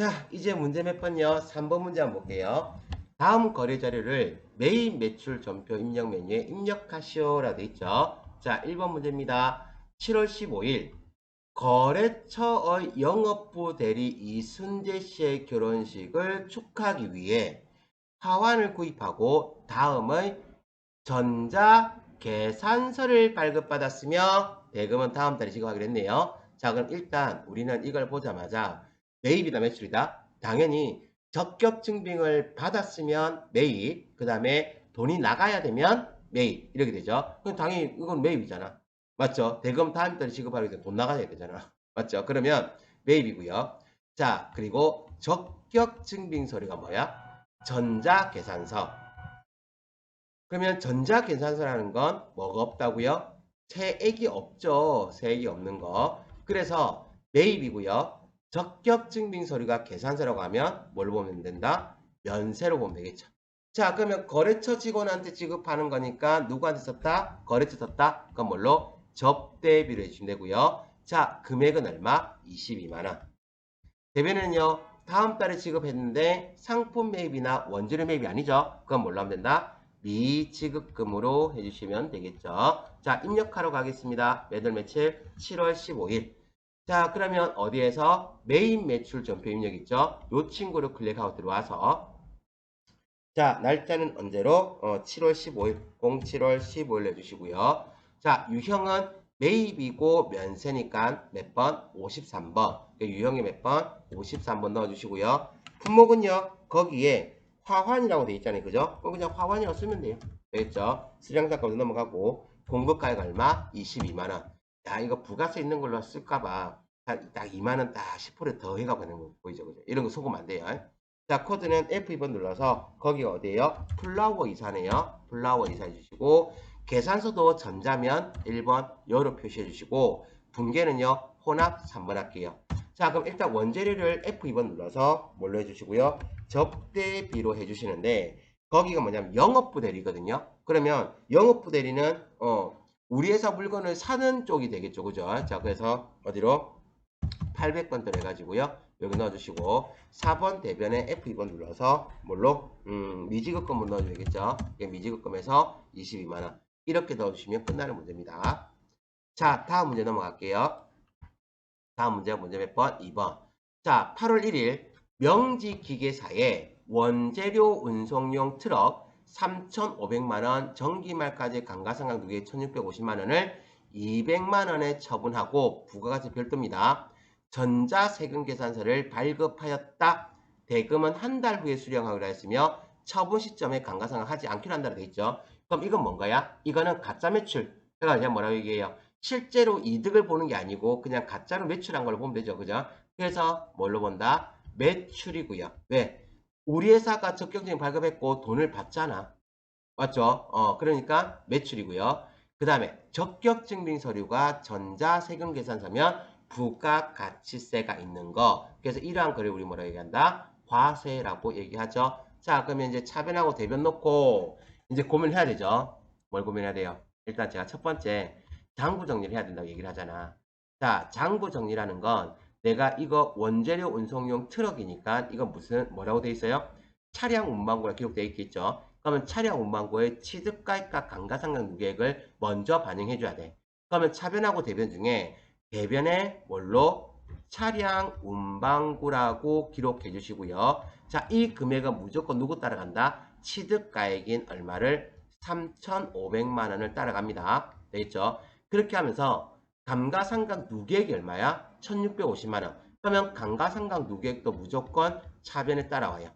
자, 이제 문제 몇 번요? 3번 문제 한번 볼게요. 다음 거래 자료를 매입 매출 전표 입력 메뉴에 입력하시오라고 돼 있죠. 자, 1번 문제입니다. 7월 15일 거래처의 영업부 대리 이순재 씨의 결혼식을 축하하기 위해 화환을 구입하고 다음의 전자 계산서를 발급받았으며 대금은 다음 달에 지급하기로 했네요. 자 그럼 일단 우리는 이걸 보자마자 매입이다 매출이다 당연히 적격 증빙을 받았으면 매입 그 다음에 돈이 나가야 되면 매입 이렇게 되죠. 그럼 당연히 이건 매입이잖아. 맞죠? 대금 다음 달에 지급하기 위해 돈 나가야 되잖아. 맞죠? 그러면 매입이고요. 자 그리고 적격 증빙 서류가 뭐야? 전자 계산서. 그러면 전자 계산서라는 건 뭐가 없다고요? 세액이 없죠. 세액이 없는 거. 그래서 매입이고요. 적격 증빙 서류가 계산서라고 하면 뭘 보면 된다? 면세로 보면 되겠죠. 자 그러면 거래처 직원한테 지급하는 거니까 누구한테 썼다? 거래처 썼다? 그건 뭘로? 접대비로 해주시면 되고요. 자 금액은 얼마? 22만원. 대변은요 다음 달에 지급했는데 상품 매입이나 원재료 매입이 아니죠. 그건 뭘로 하면 된다? 미지급금으로 해주시면 되겠죠. 자, 입력하러 가겠습니다. 매달 며칠? 7월 15일. 자, 그러면 어디에서 메인 매출 전표 입력 있죠? 요 친구를 클릭하고 들어와서 자, 날짜는 언제로? 어, 7월 15일, 07월 15일 해주시고요. 자, 유형은 매입이고 면세니까 몇 번? 53번. 유형이 몇 번? 53번 넣어주시고요. 품목은요, 거기에 화환이라고 되어 있잖아요. 그죠? 그럼 그냥 화환이라고 쓰면 돼요. 되겠죠? 수량상가로 넘어가고 공급가액 얼마? 22만원. 야 이거 부가세 있는 걸로 쓸까봐 딱, 딱 2만원 딱 10%더 해가고 하는 거 보이죠? 그죠? 이런 거 속으면 안 돼요. 자 코드는 F2번 눌러서 거기가 어디에요? 플라워 이사네요. 플라워 이사 해 주시고 계산서도 전자면 1번 여로 표시해 주시고 분계는요 혼합 3번 할게요. 자 그럼 일단 원재료를 F2번 눌러서 뭘로 해주시고요. 접대비로 해주시는데 거기가 뭐냐면 영업부 대리거든요. 그러면 영업부 대리는 어 우리 회사 물건을 사는 쪽이 되겠죠. 그죠? 자 그래서 어디로 800번 더 해가지고요. 여기 넣어주시고 4번 대변에 F2번 눌러서 뭘로 음, 미지급금을 넣어줘야 되겠죠. 미지급금에서 22만원 이렇게 넣어주시면 끝나는 문제입니다. 자 다음 문제 넘어갈게요. 다음 문제 문제 몇 번? 2번 자 8월 1일 명지기계사에 원재료 운송용 트럭 3,500만원 정기말까지 감가상각 누계 1,650만원을 200만원에 처분하고 부가가치 별도입니다. 전자세금계산서를 발급하였다. 대금은 한 달 후에 수령하기로 했으며 처분 시점에 감가상각하지 않기로 한다고 되어 있죠. 그럼 이건 뭔가요? 이거는 가짜 매출. 제가 그냥 뭐라고 얘기해요? 실제로 이득을 보는 게 아니고 그냥 가짜로 매출한 걸 보면 되죠. 그죠? 그래서 뭘로 본다? 매출이고요. 왜? 우리 회사가 적격증 발급했고 돈을 받잖아. 맞죠? 어, 그러니까 매출이고요. 그 다음에 적격증빙 서류가 전자세금계산서면 부가가치세가 있는 거. 그래서 이러한 거를 우리 뭐라고 얘기한다? 과세라고 얘기하죠. 자, 그러면 이제 차변하고 대변 놓고 이제 고민해야 되죠. 뭘 고민해야 돼요? 일단 제가 첫 번째 장부 정리를 해야 된다고 얘기를 하잖아. 자, 장부 정리라는 건 내가 이거 원재료 운송용 트럭이니까 이거 무슨 뭐라고 돼 있어요? 차량 운반고가 기록되어 있겠죠. 그러면 차량 운반고의 취득가액과 감가상각 누계액을 먼저 반영해 줘야 돼. 그러면 차변하고 대변 중에 대변에 뭘로 차량 운반구라고 기록해 주시고요. 자, 이 금액은 무조건 누구 따라간다? 취득가액인 얼마를 3,500만 원을 따라갑니다. 되겠죠? 그렇게 하면서 감가상각 누계액이 얼마야? 1650만원. 그러면 감가상각 누계액도 무조건 차변에 따라와요.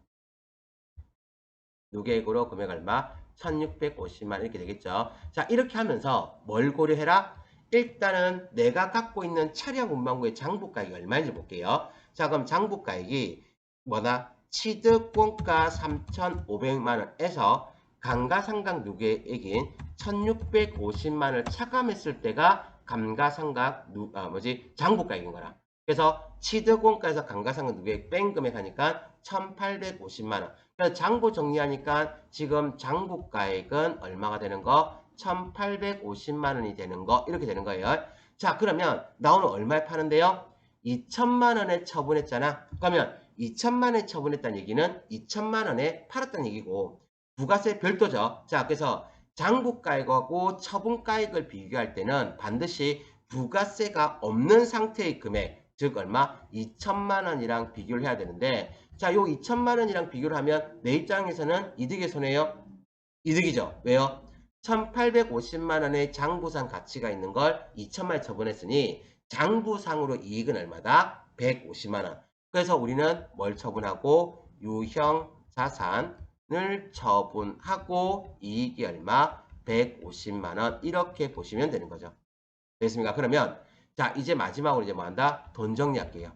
누계액으로 금액 얼마? 1650만원 이렇게 되겠죠. 자 이렇게 하면서 뭘 고려해라? 일단은 내가 갖고 있는 차량 운반구의 장부가액이 얼마인지 볼게요. 자 그럼 장부가액이 뭐다? 취득원가 3,500만원에서 감가상각 누계액인 1,650만원을 차감했을 때가 감가상각 누, 아, 뭐지 장부가액인 거라. 그래서 취득원가에서 감가상각 누계액 뺀 금액 하니까 1,850만원. 그래서 장부 정리하니까 지금 장부가액은 얼마가 되는 거? 1,850만원이 되는 거 이렇게 되는 거예요. 자 그러면 나 오늘 얼마에 파는데요? 2천만원에 처분했잖아. 그러면 2천만 원 처분했다는 얘기는 2천만 원에 팔았다는 얘기고 부가세 별도죠. 자, 그래서 장부가액하고 처분가액을 비교할 때는 반드시 부가세가 없는 상태의 금액, 즉 얼마? 2천만 원이랑 비교를 해야 되는데 자, 요 2천만 원이랑 비교를 하면 내 입장에서는 이득의 손해요? 이득이죠. 왜요? 1850만 원의 장부상 가치가 있는 걸 2천만 원 처분했으니 장부상으로 이익은 얼마다? 150만 원. 그래서 우리는 뭘 처분하고 유형 자산 을 처분하고 이익이 얼마? 150만 원 이렇게 보시면 되는 거죠. 됐습니까? 그러면 자 이제 마지막으로 이제 뭐 한다? 돈 정리할게요.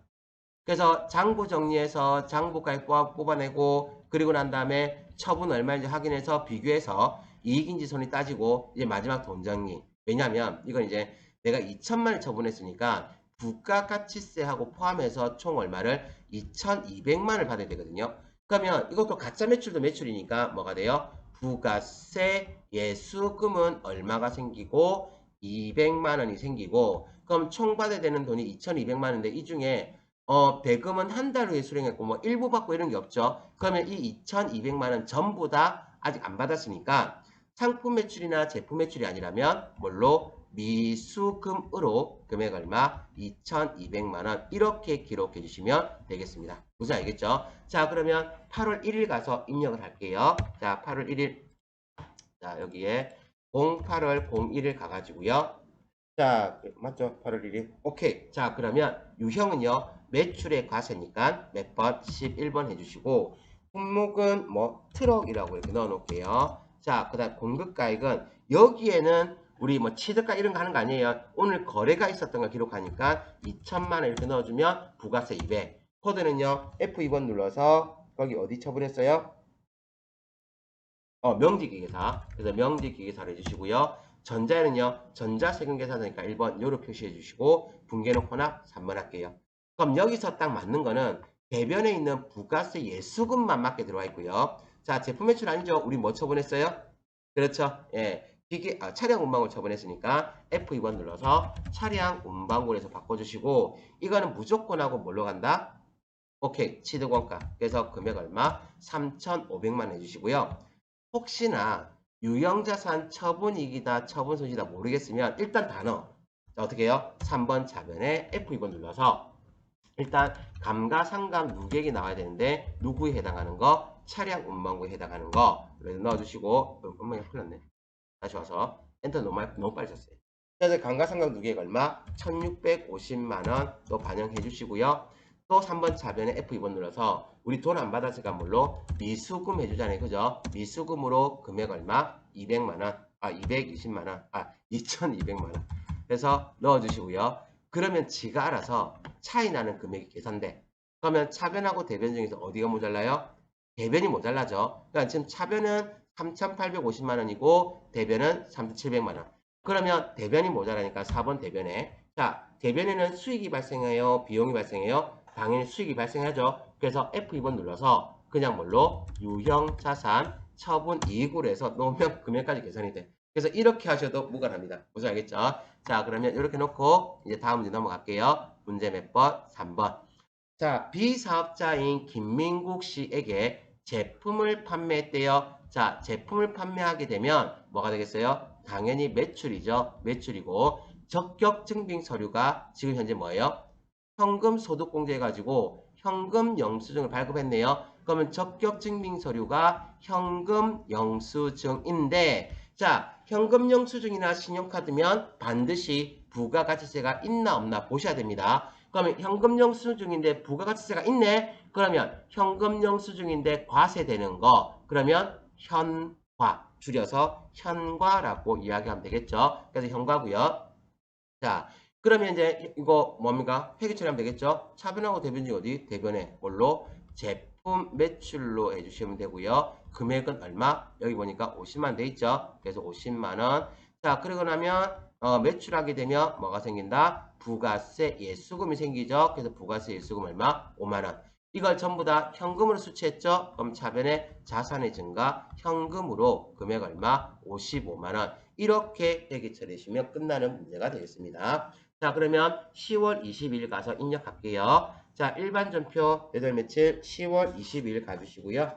그래서 장부 정리해서 장부 가액 뽑아내고 그리고 난 다음에 처분 얼마인지 확인해서 비교해서 이익인지 손이 따지고 이제 마지막 돈 정리. 왜냐하면 이건 이제 내가 2천만을 처분했으니까 부가가치세하고 포함해서 총 얼마를 2,200만을 받아야 되거든요. 그러면 이것도 가짜 매출도 매출이니까 뭐가 돼요? 부가세 예수금은 얼마가 생기고 200만 원이 생기고 그럼 총 받아야 되는 돈이 2,200만 원인데 이 중에 어, 대금은 한 달 후에 수령했고 뭐 일부 받고 이런 게 없죠. 그러면 이 2,200만 원 전부 다 아직 안 받았으니까 상품 매출이나 제품 매출이 아니라면 뭘로 미수금으로 금액 얼마 2,200만 원 이렇게 기록해 주시면 되겠습니다. 무슨 알겠죠? 자 그러면 8월 1일 가서 입력을 할게요. 자 8월 1일 자 여기에 08월 01일 가가지고요. 자 맞죠? 8월 1일 오케이 자 그러면 유형은요 매출의 과세니까 몇 번? 11번 해주시고 품목은 뭐 트럭이라고 이렇게 넣어 놓을게요. 자, 그 다음 공급가액은 여기에는 우리 뭐 취득가 이런 거 하는 거 아니에요. 오늘 거래가 있었던 걸 기록하니까 2천만 원 이렇게 넣어주면 부가세 200. 코드는요. F2번 눌러서 거기 어디 처분했어요? 어, 명지기계사. 그래서 명지기계사를 해주시고요. 전자에는요. 전자세금계산이니까 1번 요로 표시해 주시고 분계는 혼합 3번 할게요. 그럼 여기서 딱 맞는 거는 대변에 있는 부가세 예수금만 맞게 들어와 있고요. 자, 제품 매출 아니죠? 우리 뭐 처분했어요? 그렇죠. 예. 기계, 아, 차량 운반을 처분했으니까 F2번 눌러서 차량 운반고에서 바꿔주시고 이거는 무조건 하고 뭘로 간다? 오케이. 취득원가. 그래서 금액 얼마? 3,500만 해주시고요. 혹시나 유형자산 처분이익이다, 처분손실이다 모르겠으면 일단 단어. 자, 어떻게 해요? 3번 자변에 F2번 눌러서 일단 감가상각 누객이 나와야 되는데 누구에 해당하는 거? 차량 운반구에 해당하는 거 넣어주시고 엄마가 흘렀네. 다시 와서 엔터 너무, 너무 빨리 쳤어요. 그래서 감가상각 누객 얼마? 1650만원 또 반영해 주시고요. 또 3번 차변에 F2번 눌러서 우리 돈 안 받았으니까 물로 미수금 해주잖아요. 그죠? 미수금으로 금액 얼마? 200만원. 아, 220만원. 아, 2200만원. 그래서 넣어주시고요. 그러면 지가 알아서 차이 나는 금액이 계산돼. 그러면 차변하고 대변 중에서 어디가 모자라요? 대변이 모자라죠. 그러니까 지금 차변은 3,850만 원이고 대변은 3,700만 원. 그러면 대변이 모자라니까 4번 대변에 자 대변에는 수익이 발생해요? 비용이 발생해요? 당연히 수익이 발생하죠. 그래서 F2번 눌러서 그냥 뭘로 유형 자산 처분 이익으로 해서 놓으면 금액까지 계산이 돼. 그래서 이렇게 하셔도 무관합니다. 무슨 알겠죠? 자 그러면 이렇게 놓고 이제 다음 문제 넘어갈게요. 문제 몇 번? 3번. 자 비사업자인 김민국 씨에게 제품을 판매했대요. 자 제품을 판매하게 되면 뭐가 되겠어요? 당연히 매출이죠. 매출이고 적격 증빙 서류가 지금 현재 뭐예요? 현금 소득 공제 가지고 현금 영수증을 발급했네요. 그러면 적격 증빙 서류가 현금 영수증인데 자 현금 영수증이나 신용카드면 반드시 부가가치세가 있나 없나 보셔야 됩니다. 그러면 현금 영수증인데 부가가치세가 있네? 그러면 현금 영수증인데 과세되는 거 그러면 현과 줄여서 현과라고 이야기하면 되겠죠. 그래서 현과고요. 자 그러면 이제 이거 뭡니까? 회계 처리하면 되겠죠. 차변하고 대변지 어디? 대변에 뭘로? 제품 매출로 해주시면 되고요. 금액은 얼마? 여기 보니까 50만 돼 있죠. 그래서 50만 원. 자 그러고 나면 어, 매출하게 되면 뭐가 생긴다? 부가세 예수금이 생기죠. 그래서 부가세 예수금 얼마? 5만 원. 이걸 전부 다 현금으로 수취했죠. 그럼 차변에 자산의 증가 현금으로 금액 얼마? 55만 원. 이렇게 회계 처리하시면 끝나는 문제가 되겠습니다. 자 그러면 10월 20일 가서 입력할게요. 자, 일반 전표 8 며칠 10월 22일 가주시고요.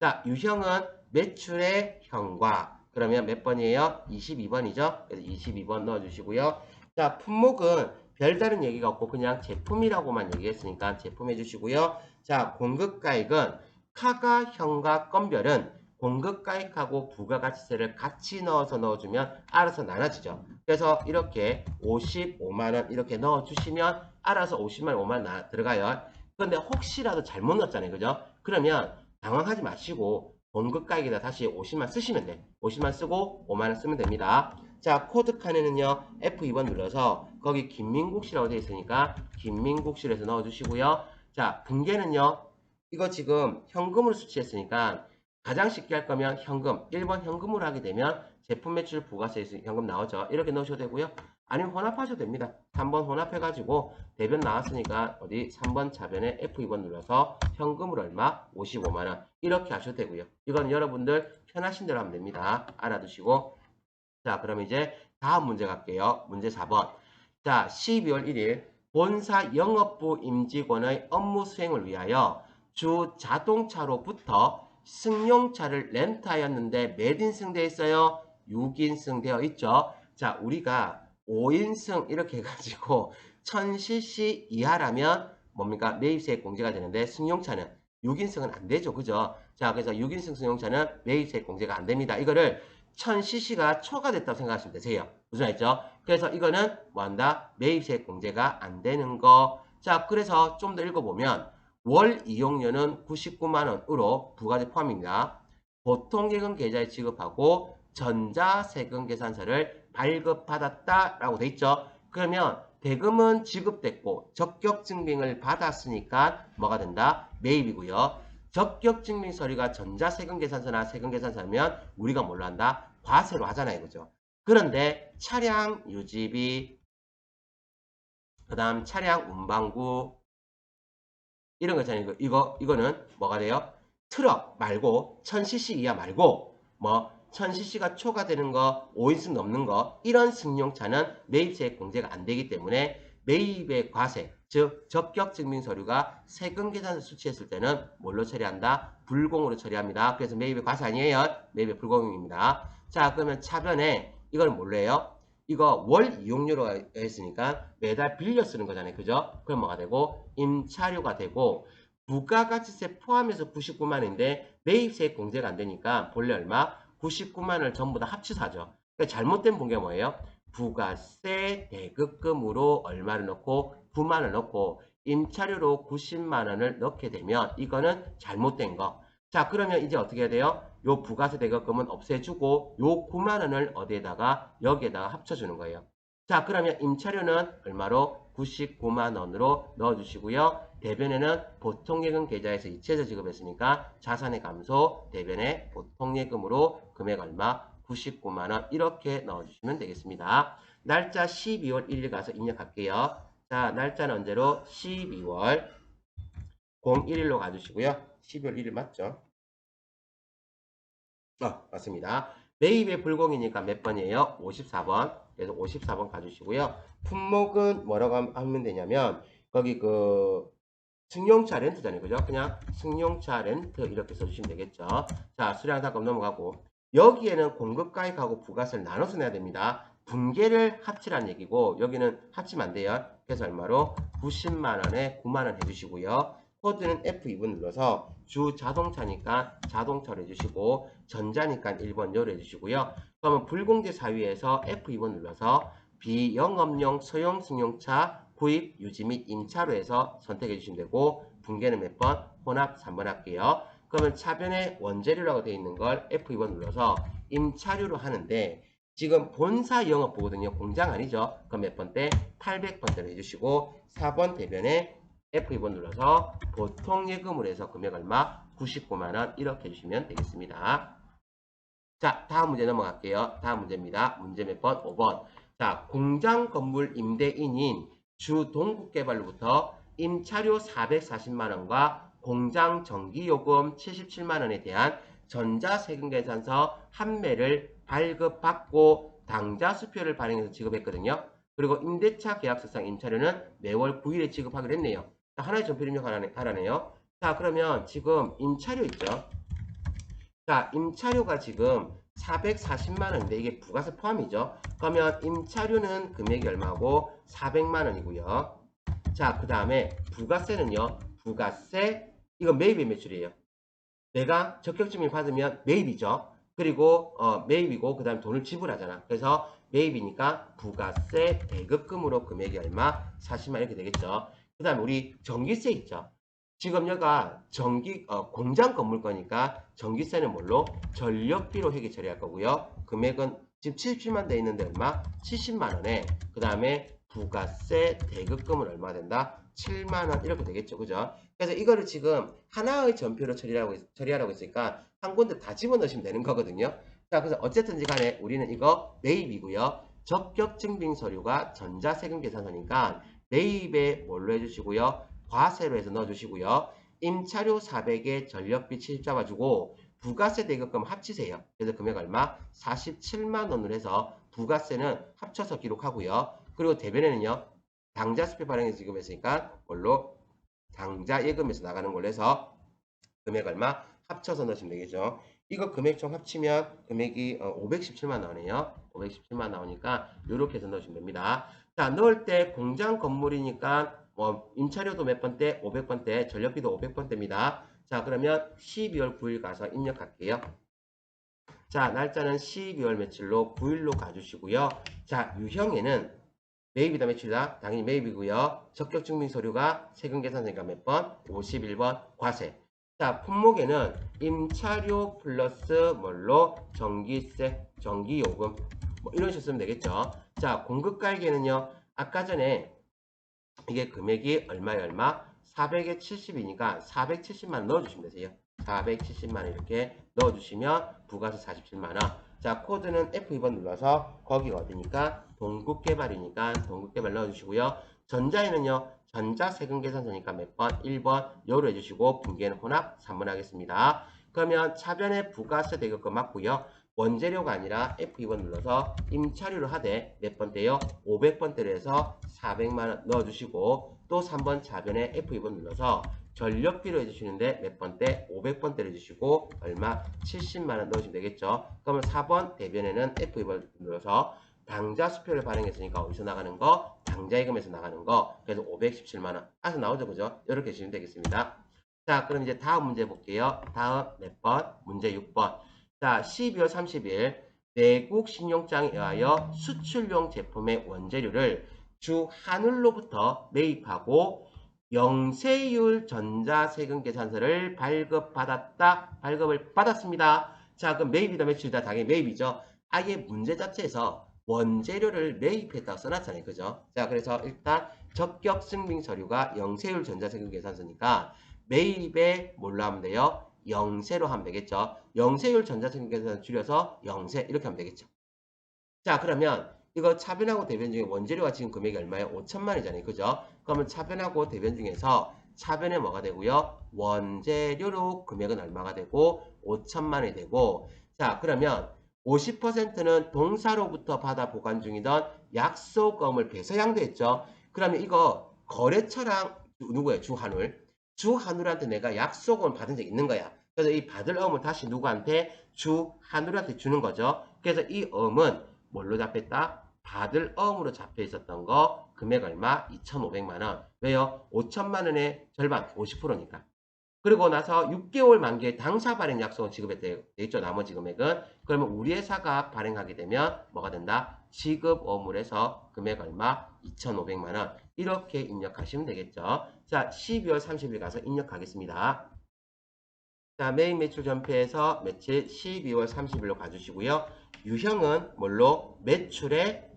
자, 유형은 매출의 형과 그러면 몇 번이에요? 22번이죠? 그래서 22번 넣어주시고요. 자, 품목은 별다른 얘기가 없고 그냥 제품이라고만 얘기했으니까 제품 해주시고요. 자, 공급가액은 카가 형과 건별은 공급가액하고 부가가치세를 같이 넣어서 넣어주면 알아서 나눠지죠. 그래서 이렇게 55만원 이렇게 넣어주시면 알아서 50만원, 5만원 나, 들어가요. 그런데 혹시라도 잘못 넣었잖아요. 그죠? 그러면 당황하지 마시고 공급가액에다 다시 50만 쓰시면 돼. 50만 쓰고 5만원 쓰면 됩니다. 자, 코드 칸에는요, F2번 눌러서 거기 김민국 씨라고 되어 있으니까 김민국 씨에서 넣어주시고요. 자, 분계는요, 이거 지금 현금으로 수치했으니까 가장 쉽게 할 거면 현금, 1번 현금으로 하게 되면 제품 매출 부가세에서 현금 나오죠. 이렇게 넣으셔도 되고요. 아니면 혼합하셔도 됩니다. 3번 혼합해가지고 대변 나왔으니까 어디 3번 자변에 F2번 눌러서 현금으로 얼마? 55만원. 이렇게 하셔도 되고요. 이건 여러분들 편하신 대로 하면 됩니다. 알아두시고. 자, 그럼 이제 다음 문제 갈게요. 문제 4번. 자, 12월 1일 본사 영업부 임직원의 업무 수행을 위하여 주 자동차로부터 승용차를 렌트하였는데 몇 인승 되어 있어요? 6인승 되어 있죠. 자, 우리가 5인승 이렇게 해가지고 1000cc 이하라면 뭡니까? 매입세액 공제가 되는데 승용차는 6인승은 안 되죠. 그죠? 자, 그래서 6인승 승용차는 매입세액 공제가 안 됩니다. 이거를 1000cc가 초과됐다고 생각하시면 되세요. 무슨 말이죠? 그래서 이거는 뭐한다? 매입세액 공제가 안 되는 거. 자, 그래서 좀 더 읽어보면 월 이용료는 99만원으로 부가세 포함입니다. 보통예금 계좌에 지급하고 전자세금 계산서를 발급받았다라고 돼 있죠. 그러면 대금은 지급됐고 적격증빙을 받았으니까 뭐가 된다? 매입이고요. 적격증빙 서류가 전자세금 계산서나 세금 계산서면 우리가 뭘로 한다? 과세로 하잖아요. 그죠? 그런데 차량 유지비, 그 다음 차량 운반구, 이런 거 있잖아요. 이거, 이거, 이거는 뭐가 돼요? 트럭 말고 1000cc 이하 말고 뭐 1000cc가 초과되는 거, 5인승 넘는 거 이런 승용차는 매입세액 공제가 안 되기 때문에 매입의 과세, 즉 적격 증빙 서류가 세금 계산서 수치했을 때는 뭘로 처리한다? 불공으로 처리합니다. 그래서 매입의 과세 아니에요. 매입의 불공입니다. 자, 그러면 차변에 이걸 뭘로 해요? 이거 월 이용료로 했으니까 매달 빌려 쓰는 거잖아요. 그죠? 그럼 뭐가 되고 임차료가 되고 부가가치세 포함해서 99만원인데 매입세액 공제가 안 되니까 본래 얼마? 99만원을 전부 다 하죠. 그러니까 잘못된 분계가 뭐예요? 부가세 대급금으로 얼마를 넣고 9만원을 넣고 임차료로 90만원을 넣게 되면 이거는 잘못된 거. 자 그러면 이제 어떻게 해야 돼요? 요 부가세 대급금은 없애주고 요 9만원을 어디에다가 여기에다가 합쳐주는 거예요. 자 그러면 임차료는 얼마로? 99만원으로 넣어주시고요. 대변에는 보통예금 계좌에서 이체해서 지급했으니까 자산의 감소, 대변에 보통예금으로 금액 얼마? 99만원 이렇게 넣어주시면 되겠습니다. 날짜 12월 1일 가서 입력할게요. 자 날짜는 언제로? 12월 01일로 가주시고요. 12월 1일 맞죠? 어, 맞습니다. 매입의 불공이니까 몇 번이에요? 54번. 그래서 54번 가주시고요. 품목은 뭐라고 하면 되냐면 거기 그 승용차 렌트잖아요. 그죠? 그냥 승용차 렌트 이렇게 써주시면 되겠죠. 자, 수량 상금 넘어가고 여기에는 공급가액 하고 부가세를 나눠서 내야 됩니다. 분계를 합치라는 얘기고 여기는 합치면 안 돼요. 그래서 얼마로? 90만원에 9만원 해주시고요. 코드는 F2번 눌러서 주 자동차니까 자동차로 해주시고 전자니까 1번 요로 해주시고요. 그러면 불공제 사위에서 F2번 눌러서 비영업용 소형 승용차 구입, 유지 및 임차로 해서 선택해 주시면 되고 분계는 몇 번? 혼합 3번 할게요. 그러면 차변에 원재료라고 되어 있는 걸 F2번 눌러서 임차료로 하는데 지금 본사 영업 보거든요. 공장 아니죠. 그럼 몇 번대? 800번대로 해주시고 4번 대변에 F2번 눌러서 보통 예금으로 해서 금액 얼마? 99만원 이렇게 해주시면 되겠습니다. 자 다음 문제 넘어갈게요. 다음 문제입니다. 문제 몇 번? 5번. 자 공장 건물 임대인인 주 동국개발로부터 임차료 440만원과 공장 전기요금 77만원에 대한 전자세금계산서 한 매를 발급받고 당좌수표를 발행해서 지급했거든요. 그리고 임대차 계약서상 임차료는 매월 9일에 지급하기로 했네요. 자, 하나의 전표를 입력하라네, 하라네요. 자, 그러면 지금 임차료 있죠? 자, 임차료가 지금 440만 원인데 이게 부가세 포함이죠. 그러면 임차료는 금액이 얼마고 400만 원이고요. 자, 그 다음에 부가세는요. 부가세 이거 매입의 매출이에요. 내가 적격증을 받으면 매입이죠. 그리고 어, 매입이고 그 다음 돈을 지불하잖아. 그래서 매입이니까 부가세 대급금으로 금액이 얼마? 40만 이렇게 되겠죠. 그 다음에 우리 전기세 있죠. 지금 여가 전기 어, 공장 건물 거니까 전기세는 뭘로? 전력비로 회계 처리할 거고요. 금액은 지금 77만 돼 있는데 얼마? 70만 원에 그 다음에 부가세 대급금은 얼마 된다? 7만 원 이렇게 되겠죠. 그죠? 그래서 이거를 지금 하나의 전표로 처리하라고, 했- 처리하라고 했으니까 한 군데 다 집어넣으시면 되는 거거든요. 자, 그래서 어쨌든지 간에 우리는 이거 매입이고요. 적격 증빙 서류가 전자세금 계산서니까 매입에 뭘로 해주시고요. 과세로 해서 넣어주시고요. 임차료 400에 전력비 70 잡아주고 부가세 대급금 합치세요. 그래서 금액 얼마? 47만 원으로 해서 부가세는 합쳐서 기록하고요. 그리고 대변에는요. 당자 수표 발행해서 지급했으니까 뭘로? 당자 예금에서 나가는 걸로 해서 금액 얼마? 합쳐서 넣으시면 되겠죠. 이거 금액 총 합치면 금액이 517만 나오네요. 517만 나오니까 이렇게 해서 넣으시면 됩니다. 자, 넣을 때 공장 건물이니까 뭐 임차료도 몇 번대? 500번대, 전력비도 500번대입니다. 자, 그러면 12월 9일 가서 입력할게요. 자, 날짜는 12월 며칠로 9일로 가주시고요. 자, 유형에는 매입이다 매출이다 당연히 매입이고요. 적격 증빙 서류가 세금 계산서니까 몇 번? 51번 과세. 자, 품목에는 임차료 플러스 뭘로 전기세, 전기요금 뭐 이런 식으로 쓰면 되겠죠. 자, 공급 가액에는요. 아까 전에 이게 금액이 얼마에 얼마? 400에 70이니까 470만 원 넣어주시면 되세요. 470만 원 이렇게 넣어주시면 부가세 47만 원. 자, 코드는 F2번 눌러서 거기가 어디니까 동국개발이니까 동국개발 넣어주시고요. 전자에는요. 전자세금 계산서니까 몇 번? 1번 요로 해주시고 분기에는 혼합 3번 하겠습니다. 그러면 차변에 부가세 대급금 맞고요. 원재료가 아니라 F2번 눌러서 임차료를 하되 몇 번대요? 500번대로 해서 400만원 넣어주시고 또 3번 차변에 F2번 눌러서 전력비로 해주시는데 몇 번대? 500번대로 해주시고 얼마? 70만원 넣으시면 되겠죠. 그러면 4번 대변에는 F2번 눌러서 당자 수표를 발행했으니까 어디서 나가는 거? 당자예금에서 나가는 거. 그래서 517만원. 아서 나오죠. 그죠? 이렇게 해주시면 되겠습니다. 자, 그럼 이제 다음 문제 볼게요. 다음 몇 번? 문제 6번. 자, 12월 30일 내국 신용장에 의하여 수출용 제품의 원재료를 주 한울로부터 매입하고 영세율 전자세금 계산서를 발급받았다. 발급을 받았습니다. 자, 그럼 매입이다 매출이다 당연히 매입이죠. 아예 문제 자체에서 원재료를 매입했다고 써놨잖아요. 그죠? 자, 그래서 일단 적격 증빙 서류가 영세율 전자세금 계산서니까 매입에 뭘로 하면 돼요? 영세로 하면 되겠죠. 영세율 전자세금 계산 줄여서 영세 이렇게 하면 되겠죠. 자, 그러면 이거 차변하고 대변 중에 원재료가 지금 금액이 얼마예요? 5천만 원이잖아요. 그죠? 그러면 차변하고 대변 중에서 차변에 뭐가 되고요? 원재료로 금액은 얼마가 되고 5천만 원이 되고 자, 그러면 50%는 동사로부터 받아 보관 중이던 약속금을 배서양도했죠. 그러면 이거 거래처랑 누구예요? 주한울. 주한울한테 내가 약속을 받은 적 있는 거야. 그래서 이 받을 어음을 다시 누구한테? 주한울한테 주는 거죠. 그래서 이 어음은 뭘로 잡혔다? 받을 어음으로 잡혀 있었던 거 금액 얼마? 2,500만 원. 왜요? 5천만 원의 절반 50%니까. 그리고 나서 6개월 만기에 당사 발행 약속은 지급에 되겠죠. 나머지 금액은. 그러면 우리 회사가 발행하게 되면 뭐가 된다? 지급 어물에서 금액 얼마? 2,500만 원. 이렇게 입력하시면 되겠죠. 자, 12월 30일 가서 입력하겠습니다. 자, 메인 매출 전표에서 며칠 12월 30일로 가주시고요. 유형은 뭘로? 매출의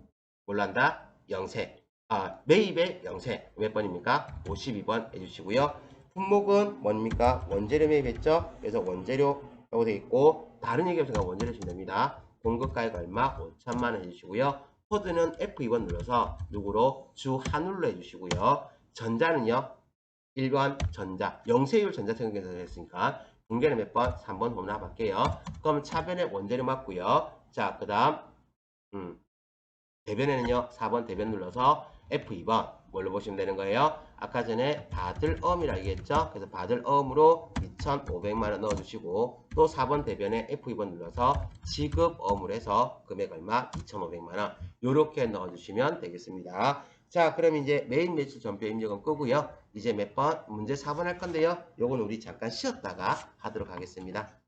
뭘로 한다? 영세. 아, 매입의 영세. 몇 번입니까? 52번 해주시고요. 품목은 뭡니까? 원재료 매입했죠? 그래서 원재료라고 되어 있고 다른 얘기 없으니까 원재료 주시면 됩니다. 공급가액 얼마? 5천만 원 해주시고요. 코드는 F2번 눌러서 누구로? 주 한울로 해주시고요. 전자는요. 1번 전자. 영세율 전자세금 계산을 했으니까 분계는 몇 번? 3번 혼합할게요. 그럼 차변에 원재료 맞고요. 자, 그 다음 음, 대변에는요 4번 대변 눌러서 F2번 뭘로 보시면 되는 거예요? 아까 전에 받을 어음이라 얘기했죠? 그래서 받을 어음으로 2,500만원 넣어주시고 또 4번 대변에 F2번 눌러서 지급 어음을 해서 금액 얼마? 2,500만원. 요렇게 넣어주시면 되겠습니다. 자 그럼 이제 메인 매출 전표 입력은 끄고요. 이제 몇 번? 문제 4번 할 건데요. 요건 우리 잠깐 쉬었다가 하도록 하겠습니다